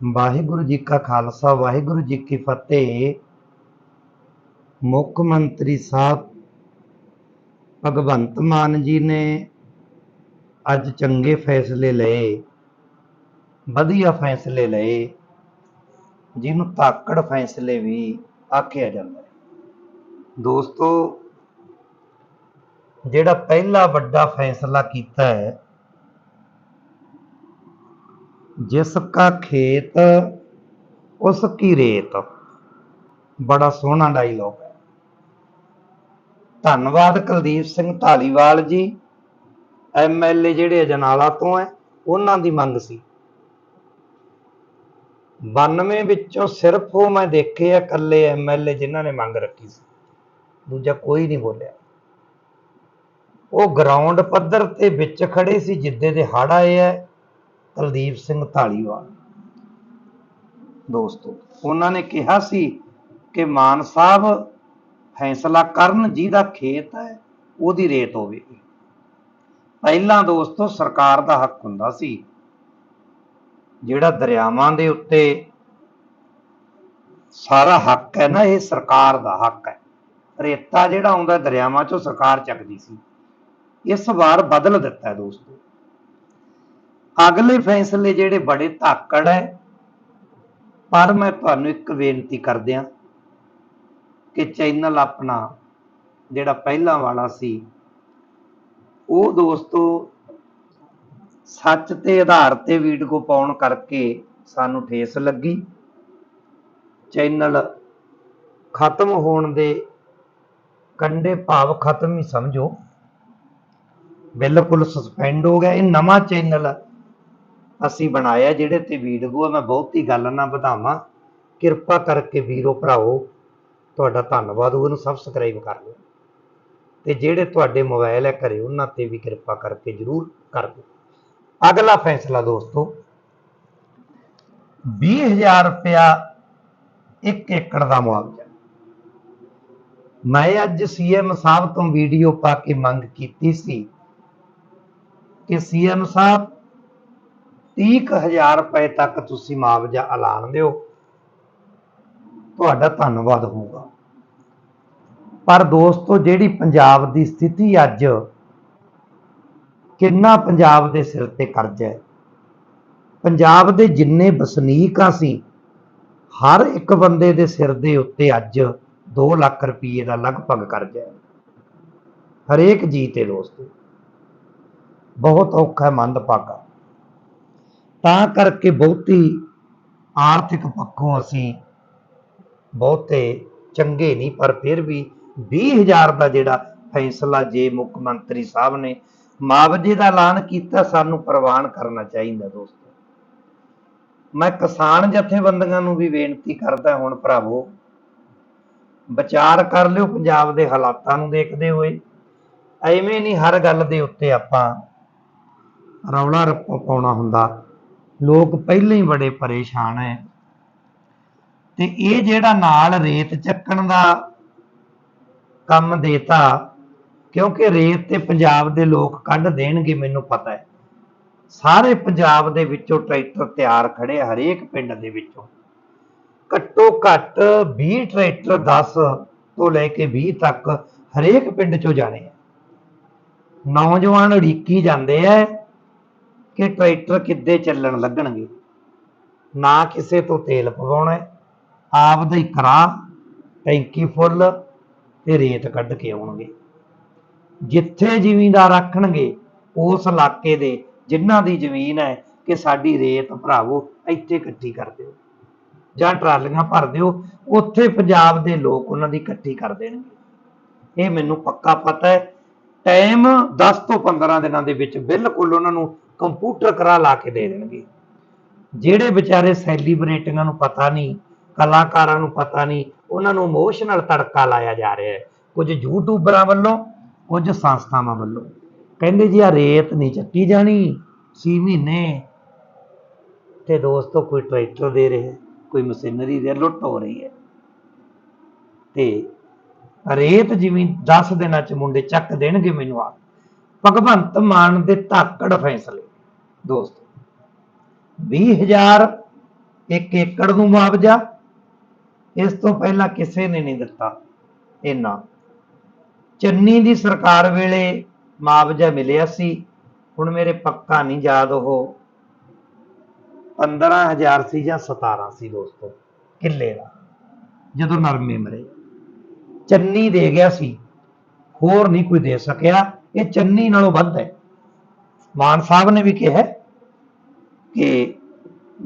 ਵਾਹਿਗੁਰੂ ਜੀ ਕਾ ਖਾਲਸਾ, ਵਾਹਿਗੁਰੂ ਜੀ ਕੀ ਫਤਿਹ। ਮੁੱਖ ਮੰਤਰੀ ਸਾਹਿਬ ਭਗਵੰਤ ਮਾਨ ਜੀ ਨੇ ਅੱਜ ਚੰਗੇ ਫੈਸਲੇ ਲਏ, ਵਧੀਆ ਫੈਸਲੇ ਲਏ, ਜਿਹਨੂੰ ਤਾਕੜ ਫੈਸਲੇ ਵੀ ਆਖਿਆ ਜਾਂਦਾ ਹੈ। ਦੋਸਤੋ, ਜਿਹੜਾ ਪਹਿਲਾ ਵੱਡਾ ਫੈਸਲਾ ਕੀਤਾ ਹੈ ਜਿਸ ਕਾ ਖੇਤ, ਉਸ ਕੀ ਰੇਤ। ਬੜਾ ਸੋਹਣਾ ਡਾਇਲੋਗ ਹੈ। ਧੰਨਵਾਦ ਕੁਲਦੀਪ ਸਿੰਘ ਢਾਲੀਵਾਲ ਜੀ। ਐਮਐਲਏ ਜਿਹੜੇ ਅਜਨਾਲਾ ਤੋਂ ਹੈ, ਉਹਨਾਂ ਦੀ ਮੰਗ ਸੀ। 92 ਵਿੱਚੋਂ ਸਿਰਫ ਉਹ ਮੈਂ ਦੇਖੇ ਆ ਇਕੱਲੇ ਐਮਐਲਏ ਜਿਨ੍ਹਾਂ ਨੇ ਮੰਗ ਰੱਖੀ ਸੀ। ਦੂਜਾ ਕੋਈ ਨਹੀਂ ਬੋਲਿਆ। ਉਹ ਗਰਾਊਂਡ ਪੱਧਰ ਤੇ ਵਿੱਚ ਖੜੇ ਸੀ, ਜਿੱਦੇ ਦੇ ਹੜ ਆਏ ਹੈ ਕੁਲਦੀਪ ਸਿੰਘ ਢਾਲੀਵਾਲ ਦੋਸਤੋ, ਉਹਨਾਂ ਨੇ ਕਿਹਾ ਸੀ ਕਿ ਮਾਨ ਸਾਹਿਬ ਫੈਸਲਾ ਕਰਨ ਜਿਹਦਾ ਖੇਤ ਹੈ, ਉਹਦੀ ਰੇਤ ਹੋਵੇਗੀ ਪਹਿਲਾਂ ਦੋਸਤੋ, ਸਰਕਾਰ ਦਾ ਹੱਕ ਹੁੰਦਾ ਸੀ, ਜਿਹੜਾ ਦਰਿਆਵਾਂ ਦੇ ਉੱਤੇ ਸਾਰਾ ਹੱਕ ਹੈ ਨਾ, ਇਹ ਸਰਕਾਰ ਦਾ ਹੱਕ ਹੈ। ਰੇਤਾ ਜਿਹੜਾ ਆਉਂਦਾ ਦਰਿਆਵਾਂ ਚੋਂ ਸਰਕਾਰ ਚੱਕਦੀ ਸੀ। ਇਸ ਵਾਰ ਬਦਲ ਦਿੱਤਾ ਦੋਸਤੋ। ਅਗਲੇ ਫੈਸਲੇ ਜਿਹੜੇ ਬੜੇ ਧਾਕੜ ਹੈ ਪਰ ਮੈਂ ਤੁਹਾਨੂੰ ਇੱਕ ਬੇਨਤੀ ਕਰਦਿਆਂ ਕਿ ਚੈਨਲ ਆਪਣਾ ਜਿਹੜਾ ਪਹਿਲਾਂ ਵਾਲਾ ਸੀ, ਉਹ ਦੋਸਤੋ ਸੱਚ ਤੇ ਆਧਾਰ ਤੇ ਵੀਡੀਓ ਪਾਉਣ ਕਰਕੇ ਸਾਨੂੰ ਠੇਸ ਲੱਗੀ। ਚੈਨਲ ਖਤਮ ਹੋਣ ਦੇ ਕੰਡੇ ਭਾਵ ਖਤਮ ਹੀ ਸਮਝੋ। ਬਿਲਕੁਲ ਸਸਪੈਂਡ ਹੋ ਗਿਆ। ਇਹ ਨਵਾਂ ਚੈਨਲ ਅਸੀਂ ਬਣਾਇਆ ਜਿਹੜੇ ਤੇ ਵੀਡੀਓ ਆ ਮੈਂ ਬਹੁਤੀ ਗੱਲ ਨਾ ਵਧਾਵਾਂ। ਕਿਰਪਾ ਕਰਕੇ ਵੀਰੋ ਭਰਾਓ ਤੁਹਾਡਾ ਧੰਨਵਾਦ। ਉਹਨੂੰ ਸਬਸਕ੍ਰਾਈਬ ਕਰ ਲਓ। ਤੇ ਜਿਹੜੇ ਤੁਹਾਡੇ ਮੋਬਾਈਲ ਹੈ ਘਰੇ, ਉਹਨਾਂ ਤੇ ਵੀ ਕਿਰਪਾ ਕਰਕੇ ਜਰੂਰ ਕਰ ਦਿਓ। ਅਗਲਾ ਫੈਸਲਾ ਦੋਸਤੋ 20000 ਰੁਪਇਆ 1 ਏਕੜ ਦਾ ਮੁਆਵਜ਼ਾ। ਮੈਂ ਅੱਜ ਸੀਐਮ ਸਾਹਿਬ ਤੋਂ ਵੀਡੀਓ ਪਾ ਕੇ ਮੰਗ ਕੀਤੀ ਸੀ ਕਿ ਸੀਐਮ ਸਾਹਿਬ 30000 ਰੁਪਏ ਤੱਕ ਤੁਸੀਂ ਮੁਆਵਜ਼ਾ ਐਲਾਨ ਦਿਓ। ਤੁਹਾਡਾ ਧੰਨਵਾਦ ਹੋਊਗਾ। ਪਰ ਦੋਸਤੋ, ਜਿਹੜੀ ਪੰਜਾਬ ਦੀ ਸਥਿਤੀ ਅੱਜ ਕਿੰਨਾ ਪੰਜਾਬ ਦੇ ਸਿਰ ਤੇ ਕਰਜ਼ਾ ਹੈ। ਪੰਜਾਬ ਦੇ ਜਿੰਨੇ ਵਸਨੀਕ ਆ ਸੀ ਹਰ ਇੱਕ ਬੰਦੇ ਦੇ ਸਿਰ ਦੇ ਉੱਤੇ ਅੱਜ 2 ਲੱਖ ਰੁਪਏ ਦਾ ਲਗਭਗ ਕਰਜ਼ਾ ਹੈ। ਹਰੇਕ ਜੀ ਤੇ ਦੋਸਤੋ, ਬਹੁਤ ਔਖਾ ਹੈ, ਮੰਦਭਾਗਾ। ਤਾਂ ਕਰਕੇ ਬਹੁਤੀ ਆਰਥਿਕ ਪੱਖੋਂ ਅਸੀਂ ਬਹੁਤੇ ਚੰਗੇ ਨਹੀਂ, ਪਰ ਫਿਰ ਵੀ 20000 ਦਾ ਜਿਹੜਾ ਫੈਸਲਾ ਜੇ ਮੁੱਖ ਮੰਤਰੀ ਸਾਹਿਬ ਨੇ ਮੁਆਵਜ਼ੇ ਦਾ ਐਲਾਨ ਕੀਤਾ, ਸਾਨੂੰ ਪ੍ਰਵਾਨ ਕਰਨਾ ਚਾਹੀਦਾ ਦੋਸਤੋ। ਮੈਂ ਕਿਸਾਨ ਜਥੇਬੰਦੀਆਂ ਨੂੰ ਵੀ ਬੇਨਤੀ ਕਰਦਾ ਹੁਣ ਭਰਾਵੋ, ਵਿਚਾਰ ਕਰ ਲਿਓ, ਪੰਜਾਬ ਦੇ ਹਾਲਾਤਾਂ ਨੂੰ ਦੇਖਦੇ ਹੋਏ। ਐਵੇਂ ਨਹੀਂ ਹਰ ਗੱਲ ਦੇ ਉੱਤੇ ਆਪਾਂ ਰੌਲਾ ਰੱਪਾ ਪਾਉਣਾ ਹੁੰਦਾ। ਲੋਕ ਪਹਿਲਾਂ ਹੀ ਬੜੇ ਪਰੇਸ਼ਾਨ ਹੈ ਤੇ ਇਹ ਜਿਹੜਾ ਨਾਲ ਰੇਤ ਚੱਕਣ ਦਾ ਕੰਮ ਦੇਤਾ, ਕਿਉਂਕਿ ਰੇਤ ਤੇ ਪੰਜਾਬ ਦੇ ਲੋਕ ਕੱਢ ਦੇਣਗੇ, ਮੈਨੂੰ ਪਤਾ ਹੈ ਸਾਰੇ ਪੰਜਾਬ ਦੇ ਵਿੱਚੋਂ ਟਰੈਕਟਰ ਤਿਆਰ ਖੜੇ ਹਰੇਕ ਪਿੰਡ ਦੇ ਵਿੱਚੋਂ। ਘੱਟੋ ਘੱਟ 20 ਟਰੈਕਟਰ 10 ਤੋਂ ਲੈ ਕੇ 20 ਤੱਕ ਹਰੇਕ ਪਿੰਡ ਚੋਂ ਜਾਣੇ ਆ। ਨੌਜਵਾਨ ਉਡੀਕੀ ਜਾਂਦੇ ਆ ਕਿ ਟਰੈਕਟਰ ਕਿੱਦੇ ਚੱਲਣ ਲੱਗਣਗੇ? ਨਾ ਕਿਸੇ ਤੋਂ ਤੇਲ ਪਵਾਉਣਾ ਆਪ ਦਾ ਹੀ ਕਰਾ ਟੈਂਕੀ ਫੁੱਲ ਤੇ ਰੇਤ ਕੱਢ ਕੇ ਆਉਣਗੇ। ਜਿੱਥੇ ਜ਼ਿਮੀਂਦਾਰ ਰੱਖਣਗੇ ਉਸ ਇਲਾਕੇ ਦੇ ਜਿਨ੍ਹਾਂ ਦੀ ਜ਼ਮੀਨ ਹੈ ਕਿ ਸਾਡੀ ਰੇਤ ਭਰਾਵੋ, ਇੱਥੇ ਇਕੱਠੀ ਕਰ ਦਿਓ। ਜਾਂ ਟਰਾਲੀਆਂ ਭਰ ਦਿਓ, ਉੱਥੇ ਪੰਜਾਬ ਦੇ ਲੋਕ ਉਹਨਾਂ ਦੀ ਇਕੱਠੀ ਕਰ ਦੇਣਗੇ। ਇਹ ਮੈਨੂੰ ਪੱਕਾ ਪਤਾ ਹੈ। ਟਾਈਮ 10 ਤੋਂ 15 ਦਿਨਾਂ ਦੇ ਵਿੱਚ ਬਿਲਕੁਲ ਉਹਨਾਂ ਨੂੰ ਕੰਪਿਊਟਰ ਕਰਾ ਲਾ ਕੇ ਦੇ ਦੇਣਗੇ। ਜਿਹੜੇ ਵਿਚਾਰੇ ਸੈਲੀਬ੍ਰਿਟੀਆਂ ਨੂੰ ਪਤਾ ਨਹੀਂ, ਕਲਾਕਾਰਾਂ ਨੂੰ ਪਤਾ ਨਹੀਂ, ਉਹਨਾਂ ਨੂੰ ਇਮੋਸ਼ਨਲ ਤੜਕਾ ਲਾਇਆ ਜਾ ਰਿਹਾ ਹੈ। ਕੁਝ ਯੂਟਿਊਬਰਾਂ ਵੱਲੋਂ, ਕੁਝ ਸੰਸਥਾਵਾਂ ਵੱਲੋਂ। ਕਹਿੰਦੇ ਜੀ ਆ ਰੇਤ ਨਹੀਂ ਚੱਕੀ ਜਾਣੀ 6 ਮਹੀਨੇ ਤੇ ਦੋਸਤੋ, ਕੋਈ ਟਰੈਕਟਰ ਦੇ ਰਿਹਾ, ਕੋਈ ਮਸ਼ੀਨਰੀ ਦੇ ਲੁੱਟ ਹੋ ਰਹੀ ਹੈ। ਤੇ ਰੇਤ ਜਿਵੇਂ 10 ਦਿਨਾਂ ਚ ਮੁੰਡੇ ਚੱਕ ਦੇਣਗੇ ਮੈਨੂੰ ਆ ਭਗਵੰਤ ਮਾਨ ਦੇ ਧਾਕੜ ਫੈਸਲੇ। ਦੋਸਤੋ 20000 ਇੱਕ ਏਕੜ ਨੂੰ ਮੁਆਵਜ਼ਾ, ਇਸ ਤੋਂ ਪਹਿਲਾਂ ਕਿਸੇ ਨੇ ਨਹੀਂ ਦਿੱਤਾ ਇੰਨਾ ਚੰਨੀ ਦੀ ਸਰਕਾਰ ਵੇਲੇ ਮੁਆਵਜ਼ਾ ਮਿਲਿਆ ਸੀ, ਹੁਣ ਮੇਰੇ ਪੱਕਾ ਨਹੀਂ ਯਾਦ ਉਹ। 15000 ਸੀ ਜਾਂ 17 ਸੀ ਦੋਸਤੋ, ਕਿੱਲੇ ਦਾ, ਜਦੋਂ ਨਰਮੇ ਮਰੇ। ਚੰਨੀ ਦੇ ਗਿਆ ਸੀ, ਹੋਰ ਨਹੀਂ ਕੋਈ ਦੇ ਸਕਿਆ, ਇਹ ਚੰਨੀ ਨਾਲੋਂ ਵੱਧ ਹੈ। ਮਾਨ ਸਾਹਿਬ ਨੇ ਵੀ ਕਿਹਾ ਕਿ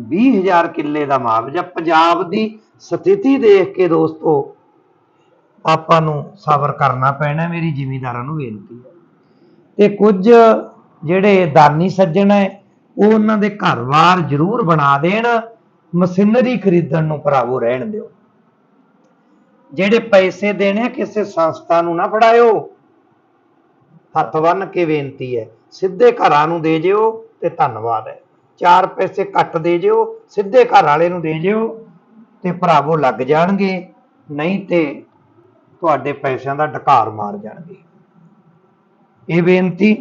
20000 ਕਿੱਲੇ ਦਾ ਮੁਆਵਜ਼ਾ ਪੰਜਾਬ ਦੀ ਸਥਿਤੀ ਦੇਖ ਕੇ ਦੋਸਤੋ, ਆਪਾਂ ਨੂੰ ਸਬਰ ਕਰਨਾ ਪੈਣਾ, ਮੇਰੀ ਜ਼ਿਮੀਂਦਾਰਾਂ ਨੂੰ ਬੇਨਤੀ ਹੈ। ਤੇ ਕੁਝ ਜਿਹੜੇ ਦਾਨੀ ਸੱਜਣ ਹੈ, ਉਹ ਉਹਨਾਂ ਦੇ ਘਰ-ਬਾਰ ਜ਼ਰੂਰ ਬਣਾ ਦੇਣ, ਮਸ਼ੀਨਰੀ ਖਰੀਦਣ ਨੂੰ ਭਰਾਵੋ ਰਹਿਣ ਦਿਓ। ਜਿਹੜੇ ਪੈਸੇ ਦੇਣੇ, ਕਿਸੇ ਸੰਸਥਾ ਨੂੰ ਨਾ ਫੜਾਇਓ। ਹੱਥ ਬੰਨ ਕੇ ਬੇਨਤੀ ਹੈ, ਸਿੱਧੇ ਘਰਾਂ ਨੂੰ ਦੇ ਜਿਓ ਤੇ ਧੰਨਵਾਦ ਹੈ। ਚਾਰ ਪੈਸੇ ਘੱਟ ਦੇ ਜਿਓ, ਸਿੱਧੇ ਘਰ ਵਾਲੇ ਨੂੰ ਦੇ ਜਿਓ ਤੇ ਭਰਾਵੋ ਲੱਗ ਜਾਣਗੇ, ਨਹੀਂ ਤੇ ਤੁਹਾਡੇ ਪੈਸਿਆਂ ਦਾ ਢਕਾਰ ਮਾਰ ਜਾਣਗੇ। ਇਹ ਬੇਨਤੀ।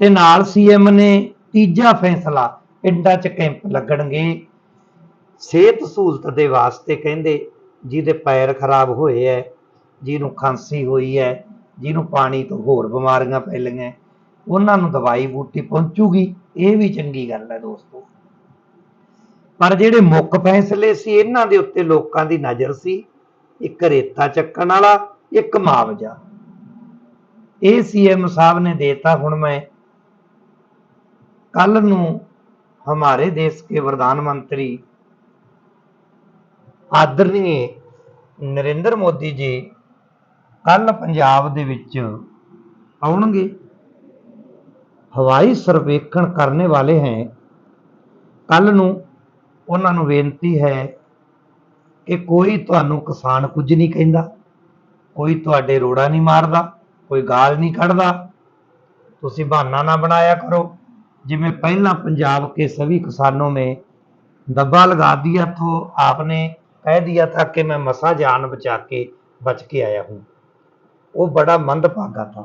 ਤੇ ਨਾਲ ਸੀਐਮ ਨੇ ਤੀਜਾ ਫੈਸਲਾ, ਪਿੰਡਾਂ 'ਚ ਕੈਂਪ ਲੱਗਣਗੇ। ਸਿਹਤ ਸਹੂਲਤ ਦੇ ਵਾਸਤੇ ਕਹਿੰਦੇ, ਜਿਹਦੇ ਪੈਰ ਖਰਾਬ ਹੋਏ ਐ, ਜਿਹਨੂੰ ਖਾਂਸੀ ਹੋਈ ਹੈ ਜਿਹਨੂੰ ਪਾਣੀ ਤੋਂ ਹੋਰ ਬਿਮਾਰੀਆਂ ਪੈ ਲਈਆਂ ਉਹਨਾਂ ਨੂੰ ਦਵਾਈ ਬੂਟੀ ਪਹੁੰਚੂਗੀ, ਇਹ ਵੀ ਚੰਗੀ ਗੱਲ ਹੈ ਦੋਸਤੋ। ਪਰ ਜਿਹੜੇ ਮੁੱਖ ਫੈਸਲੇ ਸੀ, ਇਹਨਾਂ ਦੇ ਉੱਤੇ ਲੋਕਾਂ ਦੀ ਨਜ਼ਰ ਸੀ। ਇੱਕ ਰੇਤਾ ਚੱਕਣ ਵਾਲਾ, ਇੱਕ ਮਾਵਜਾ ਇਹ ਸੀਐਮ ਸਾਹਿਬ ਨੇ ਦੇਤਾ, ਹੁਣ ਮੈਂ ਕੱਲ ਨੂੰ ਹਮਾਰੇ ਦੇਸ਼ ਕੇ ਪ੍ਰਧਾਨ ਮੰਤਰੀ आदरणीय ਨਰਿੰਦਰ ਮੋਦੀ ਜੀ ਕੱਲ ਪੰਜਾਬ ਦੇ ਵਿੱਚ ਆਉਣਗੇ। ਹਵਾਈ ਸਰਵੇਖਣ ਕਰਨੇ ਵਾਲੇ ਹੈ ਕੱਲ ਨੂੰ ਉਹਨਾਂ ਨੂੰ ਬੇਨਤੀ ਹੈ ਕਿ ਕੋਈ ਤੁਹਾਨੂੰ ਕਿਸਾਨ ਕੁਝ ਨਹੀਂ ਕਹਿੰਦਾ ਕੋਈ ਤੁਹਾਡੇ ਰੋੜਾ ਨਹੀਂ ਮਾਰਦਾ ਕੋਈ ਗਾਲ ਨਹੀਂ ਕੱਢਦਾ ਤੁਸੀਂ ਬਹਾਨਾ ਨਾ ਬਣਾਇਆ ਕਰੋ जिसमें पहला पंजाब के सभी किसानों में दब्बा लगा दिया तो आपने कह दिया था कि मैं मसा जान बचा के बच के आया हूं वो बड़ा मंदभागा था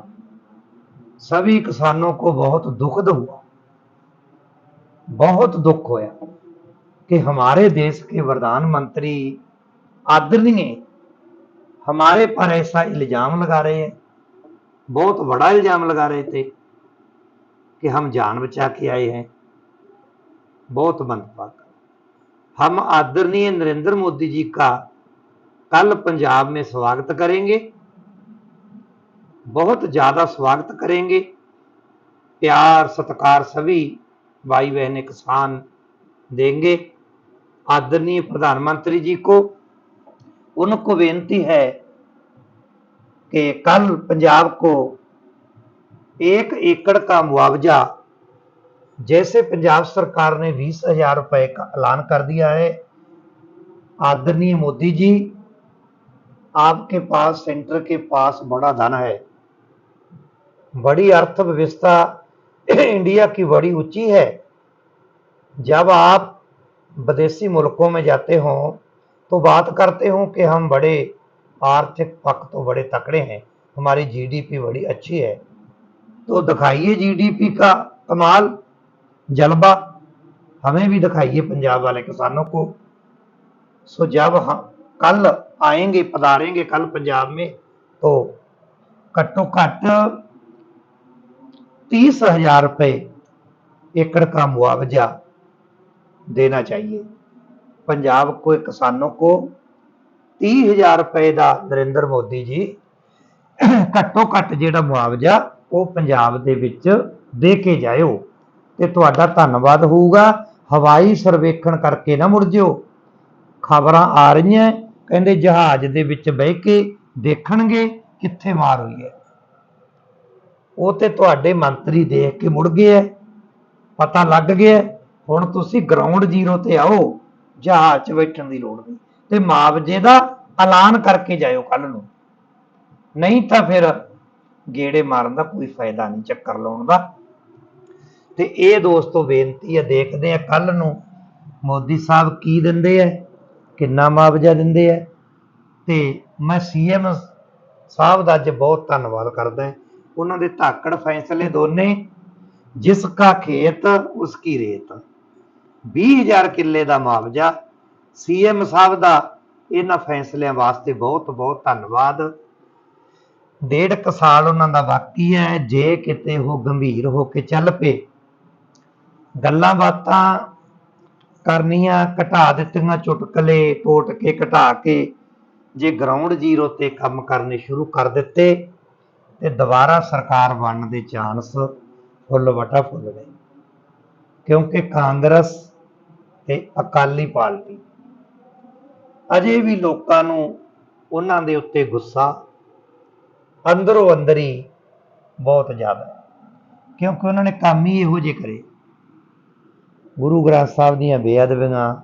सभी किसानों को बहुत दुखद हुआ बहुत दुख होया कि हमारे देश के प्रधानमंत्री आदरणीय हमारे पर ऐसा इल्जाम लगा रहे हैं बहुत बड़ा इल्जाम लगा रहे थे कि हम जान बचा के आए हैं बहुत मंदभागा हम आदरणीय नरेंद्र मोदी जी का कल पंजाब में स्वागत करेंगे बहुत ज़्यादा स्वागत करेंगे। प्यार, सत्कार सभी भाई बहने किसान देंगे। आदरणीय प्रधानमंत्री जी को उनको बेनती है कि कल पंजाब को एक एकड़ का मुआवजा, जैसे पंजाब सरकार ने बीस हज़ार रुपए का ऐलान कर दिया है। आदरणीय मोदी जी, आपके पास, सेंटर के पास बड़ा धन है। बड़ी अर्थव्यवस्था इंडिया की बड़ी ऊँची है। जब आप विदेशी मुल्कों में जाते हो तो बात करते हो कि हम बड़े आर्थिक पक्ष तो बड़े तकड़े हैं। हमारी जीडीपी बड़ी अच्छी है। तो दिखाइए जीडीपी का कमाल जलवा हमें भी दिखाइए पंजाब वाले किसानों को। सो जब हम कल आएँगे, पधारेंगे कल पंजाब में तो घट्टो घट तीस हजार रुपये एकड़ का मुआवजा देना चाहिए पंजाब को किसानों को तीह हजार रुपए का नरेंद्र मोदी जी ਘੱਟੋ ਘੱਟ ਜਿਹੜਾ ਮੁਆਵਜ਼ਾ ਉਹ ਪੰਜਾਬ ਦੇ ਵਿੱਚ ਦੇ ਕੇ ਜਾਇਓ ਤੇ ਤੁਹਾਡਾ ਧੰਨਵਾਦ ਹੋਊਗਾ ਹਵਾਈ ਸਰਵੇਖਣ ਕਰਕੇ ਨਾ ਮੁੜ ਜਿਓ ਖਬਰਾਂ ਆ ਰਹੀਆਂ ਕਹਿੰਦੇ ਜਹਾਜ਼ ਦੇ ਵਿੱਚ ਬਹਿ ਕੇ ਦੇਖਣਗੇ ਕਿੱਥੇ ਮਾਰ ਹੋਈ ਹੈ ਉਹ ਤੇ ਤੁਹਾਡੇ ਮੰਤਰੀ ਦੇਖ ਕੇ ਮੁੜ ਗਏ ਐ। ਪਤਾ ਲੱਗ ਗਿਆ ਹੁਣ ਤੁਸੀਂ ਗਰਾਊਂਡ ਜ਼ੀਰੋ ਤੇ ਆਓ, ਜਹਾਜ਼ 'ਚ ਬੈਠਣ ਦੀ ਲੋੜ ਨਹੀਂ। ਤੇ ਮੁਆਵਜ਼ੇ ਦਾ ਐਲਾਨ ਕਰਕੇ ਜਾਇਓ ਕੱਲ ਨੂੰ। ਨਹੀਂ ਤਾਂ ਫਿਰ ਗੇੜੇ ਮਾਰਨ ਦਾ ਕੋਈ ਫਾਇਦਾ ਨਹੀਂ ਚੱਕਰ ਲਾਉਣ ਦਾ। ਤੇ ਇਹ ਦੋਸਤੋ ਬੇਨਤੀ ਹੈ ਦੇਖਦੇ ਆ ਕੱਲ ਨੂੰ ਮੋਦੀ ਸਾਹਿਬ ਕੀ ਦਿੰਦੇ ਆ ਕਿੰਨਾ ਮੁਆਵਜ਼ਾ ਦਿੰਦੇ ਆ ਤੇ ਮੈਂ ਸੀਐਮ ਸਾਹਿਬ ਦਾ ਅੱਜ ਬਹੁਤ ਧੰਨਵਾਦ ਕਰਦਾ ਹਾਂ ਉਹਨਾਂ ਦੇ ਧਾਕੜ ਫੈਸਲੇ ਦੋਨੇ, ਜਿਸ ਕਾ ਖੇਤ ਉਸकी ਰੇਤ। 20000 ਕਿੱਲੇ ਦਾ ਮੁਆਵਜ਼ਾ, ਸੀਐਮ ਸਾਹਿਬ ਦਾ ਇਹਨਾਂ ਫੈਸਲਿਆਂ ਵਾਸਤੇ ਬਹੁਤ ਬਹੁਤ ਧੰਨਵਾਦ। ਡੇਢ ਕ ਸਾਲ ਉਹਨਾਂ ਦਾ ਬਾਕੀ ਹੈ, ਜੇ ਕਿਤੇ ਉਹ ਗੰਭੀਰ ਹੋ ਕੇ ਚੱਲ ਪਏ। ਗੱਲਾਂ ਬਾਤਾਂ ਕਰਨੀਆਂ, ਘਟਾ ਦਿੱਤੀਆਂ, ਚੁਟਕਲੇ ਟੋਟਕੇ ਘਟਾ ਕੇ, ਜੇ ਗਰਾਊਂਡ ਜ਼ੀਰੋ ਤੇ ਕੰਮ ਕਰਨੇ ਸ਼ੁਰੂ ਕਰ ਦਿੱਤੇ ਤੇ ਦੁਬਾਰਾ ਸਰਕਾਰ ਬਣਨ ਦੇ ਚਾਂਸ ਫੁੱਲ ਵਟਾ ਫੁੱਲ ਨੇ ਕਿਉਂਕਿ ਕਾਂਗਰਸ ਤੇ ਅਕਾਲੀ ਪਾਰਟੀ ਅਜੇ ਵੀ ਲੋਕਾਂ ਨੂੰ ਉਹਨਾਂ ਦੇ ਉੱਤੇ ਗੁੱਸਾ ਅੰਦਰੋਂ ਅੰਦਰ ਹੀ ਬਹੁਤ ਜ਼ਿਆਦਾ ਕਿਉਂਕਿ ਉਹਨਾਂ ਨੇ ਕੰਮ ਹੀ ਇਹੋ ਜਿਹੇ ਕਰੇ। ਗੁਰੂ ਗ੍ਰੰਥ ਸਾਹਿਬ ਦੀਆਂ ਬੇਅਦਬੀਆਂ,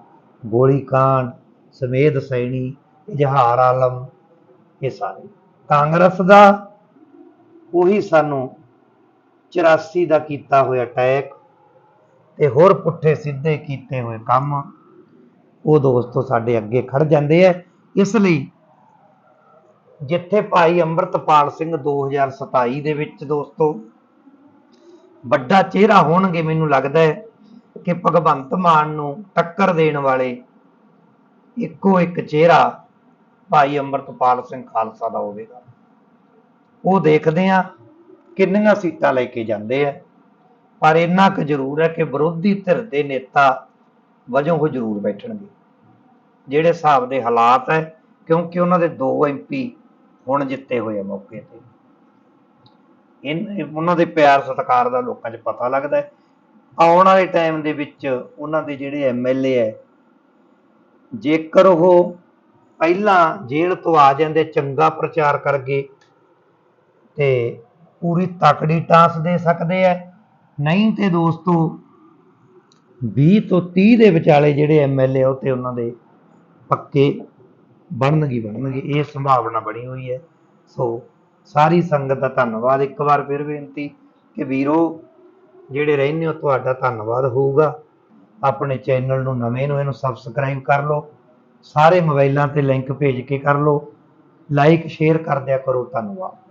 ਗੋਲੀ ਕਾਂਡ ਸਮੇਧ ਸੈਣੀ, ਇਜ਼ਹਾਰ ਆਲਮ, ਇਹ ਸਾਰੇ। ਕਾਂਗਰਸ ਦਾ ਉਹੀ ਸਾਨੂੰ 84 ਦਾ ਕੀਤਾ ਹੋਇਆ ਅਟੈਕ ਤੇ ਹੋਰ ਪੁੱਠੇ ਸਿੱਧੇ ਕੀਤੇ ਹੋਏ ਕੰਮ ਉਹ ਦੋਸਤੋ ਸਾਡੇ ਅੱਗੇ ਖੜ ਜਾਂਦੇ ਆ। ਇਸ ਲਈ ਜਿੱਥੇ ਭਾਈ ਅੰਮ੍ਰਿਤਪਾਲ ਸਿੰਘ 2027 ਦੇ ਵਿੱਚ ਦੋਸਤੋ ਵੱਡਾ ਚਿਹਰਾ ਹੋਣਗੇ ਮੈਨੂੰ ਲੱਗਦਾ ਹੈ ਕਿ ਭਗਵੰਤ ਮਾਨ ਨੂੰ ਟੱਕਰ ਦੇਣ ਵਾਲੇ ਇੱਕੋ ਇੱਕ ਚਿਹਰਾ ਭਾਈ ਅੰਮ੍ਰਿਤਪਾਲ ਸਿੰਘ ਖਾਲਸਾ ਦਾ ਹੋਵੇਗਾ। ਉਹ ਦੇਖਦੇ ਆ ਕਿੰਨੀਆਂ ਸੀਟਾਂ ਲੈ ਕੇ ਜਾਂਦੇ ਆ। ਪਰ ਇੰਨਾ ਕੁ ਜ਼ਰੂਰ ਹੈ ਕਿ ਵਿਰੋਧੀ ਧਿਰ ਦੇ ਨੇਤਾ ਵਜੋਂ ਉਹ ਜ਼ਰੂਰ ਬੈਠਣਗੇ। ਜਿਹੜੇ ਹਿਸਾਬ ਦੇ ਹਾਲਾਤ ਹੈ, ਕਿਉਂਕਿ ਉਹਨਾਂ ਦੇ ਦੋ ਐਮਪੀ ਹੁਣ ਜਿੱਤੇ ਹੋਏ ਆ ਮੌਕੇ ਤੇ। ਇਨ, ਉਹਨਾਂ ਦੇ ਪਿਆਰ ਸਤਿਕਾਰ ਦਾ ਲੋਕਾਂ 'ਚ ਪਤਾ ਲੱਗਦਾ ਹੈ। ਆਉਣ ਵਾਲੇ ਟਾਈਮ ਦੇ ਵਿੱਚ ਉਹਨਾਂ ਦੇ ਜਿਹੜੇ ਐਮਐਲਏ ਹੈ, ਜੇਕਰ ਉਹ ਪਹਿਲਾਂ ਜੇਲ੍ਹ ਤੋਂ ਆ ਜਾਂਦੇ, ਚੰਗਾ ਪ੍ਰਚਾਰ ਕਰ ਗਏ ਤੇ ਪੂਰੀ ਤਕੜੀ ਟਾਸ ਦੇ ਸਕਦੇ ਆ। ਨਹੀਂ ਤੇ ਦੋਸਤੋ 20 ਤੋਂ 30 ਦੇ ਵਿਚਾਲੇ ਜਿਹੜੇ ਐਮਐਲਏ ਉਹ ਤੇ ਉਹਨਾਂ ਦੇ ਪੱਕੇ ਬਣਨਗੇ ਬਣਨਗੇ, ਇਹ ਸੰਭਾਵਨਾ ਬਣੀ ਹੋਈ ਹੈ। ਸੋ ਸਾਰੀ ਸੰਗਤ ਦਾ ਧੰਨਵਾਦ। ਇੱਕ ਵਾਰ ਫਿਰ ਬੇਨਤੀ ਕਿ ਵੀਰੋ, ਜਿਹੜੇ ਰਹਿੰਦੇ ਹੋ, ਤੁਹਾਡਾ ਧੰਨਵਾਦ ਹੋਊਗਾ। ਆਪਣੇ ਚੈਨਲ ਨੂੰ ਨਵੇਂ ਨੂੰ ਇਹਨੂੰ ਸਬਸਕ੍ਰਾਈਬ ਕਰ ਲਓ। ਸਾਰੇ ਮੋਬਾਈਲਾਂ ਤੇ ਲਿੰਕ ਭੇਜ ਕੇ ਕਰ ਲਓ। ਲਾਈਕ, ਸ਼ੇਅਰ ਕਰ ਦਿਆ ਕਰੋ। ਧੰਨਵਾਦ।